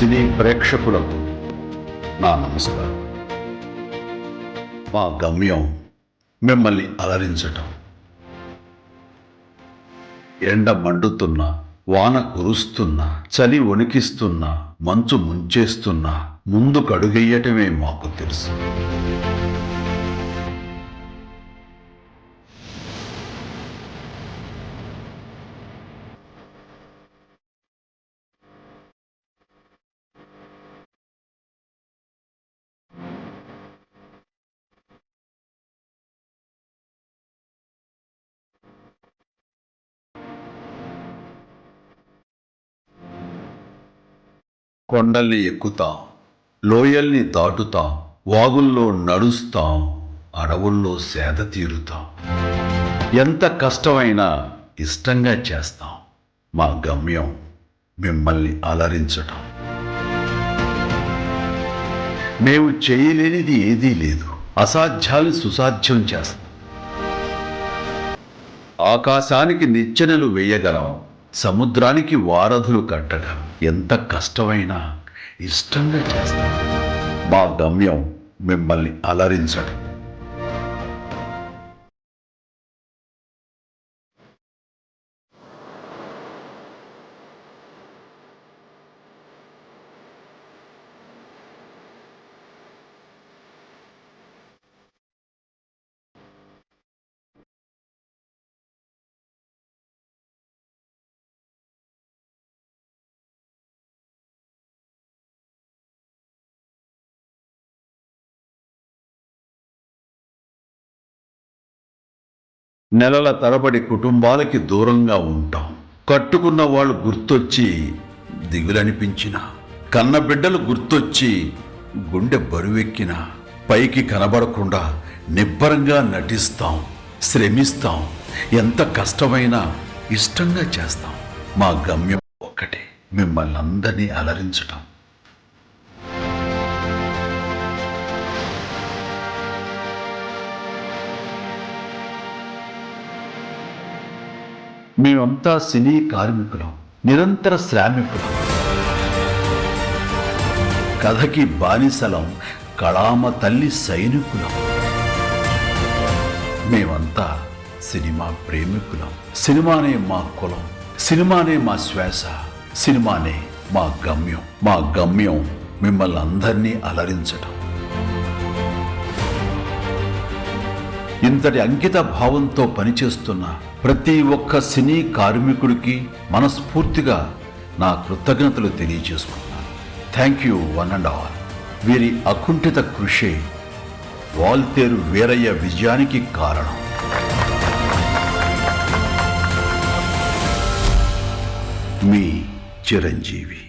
సినీ ప్రేక్షకులకు నా నమస్కారం. మా గమ్యం మిమ్మల్ని అలరించటం. ఎండ మండుతున్నా వాన కురుస్తున్నా చలి వణికిస్తున్నా మంచు ముంచేస్తున్నా ముందు కడుగెయ్యటమే మాకు తెలుసు. కొండల్ని ఎక్కుతాం లోయల్ని దాటుతాం వాగుల్లో నడుస్తాం అడవుల్లో సేద తీరుతాం. ఎంత కష్టమైనా ఇష్టంగా చేస్తాం. మా గమ్యం మిమ్మల్ని అలరించటం. మేము చేయలేనిది ఏదీ లేదు. అసాధ్యాలు సుసాధ్యం చేస్తాం. ఆకాశానికి నిచ్చెనలు వేయగలం. సముద్రానికి వారధులు కట్టడం ఎంత కష్టమైనా ఇష్టంగా చేస్తాం. మా గమ్యం మిమ్మల్ని అలరించడం. నెలల తరబడి కుటుంబాలకి దూరంగా ఉంటాం. కట్టుకున్న వాళ్ళు గుర్తొచ్చి దిగులనిపించిన కన్న బిడ్డలు గుర్తొచ్చి గుండె బరువెక్కిన పైకి కనబడకుండా నిబ్బరంగా నటిస్తాం శ్రమిస్తాం ఎంత కష్టమైనా ఇష్టంగా చేస్తాం. మా గమ్యం ఒక్కటే మిమ్మల్ని అందరినీ అలరించటం. మేమంతా సినీ కార్మికులం నిరంతర శ్రామికులం. కథకి బానిసలం కళామ తల్లి సైనికులం. మేమంతా సినిమా ప్రేమికులం. సినిమానే మా కులం సినిమానే మా శ్వాస సినిమానే మా గమ్యం. మా గమ్యం మిమ్మల్ని అందరినీ అలరించటం. ఇంతటి అంకిత భావంతో పనిచేస్తున్న ప్రతి ఒక్క సినీ కార్మికుడికి మనస్ఫూర్తిగా నా కృతజ్ఞతలు తెలియజేసుకున్నాను thank you one and all వీరి అకుంఠిత కృషి వాల్తేరు వీరయ్య విజయానికి కారణం. మీ చిరంజీవి.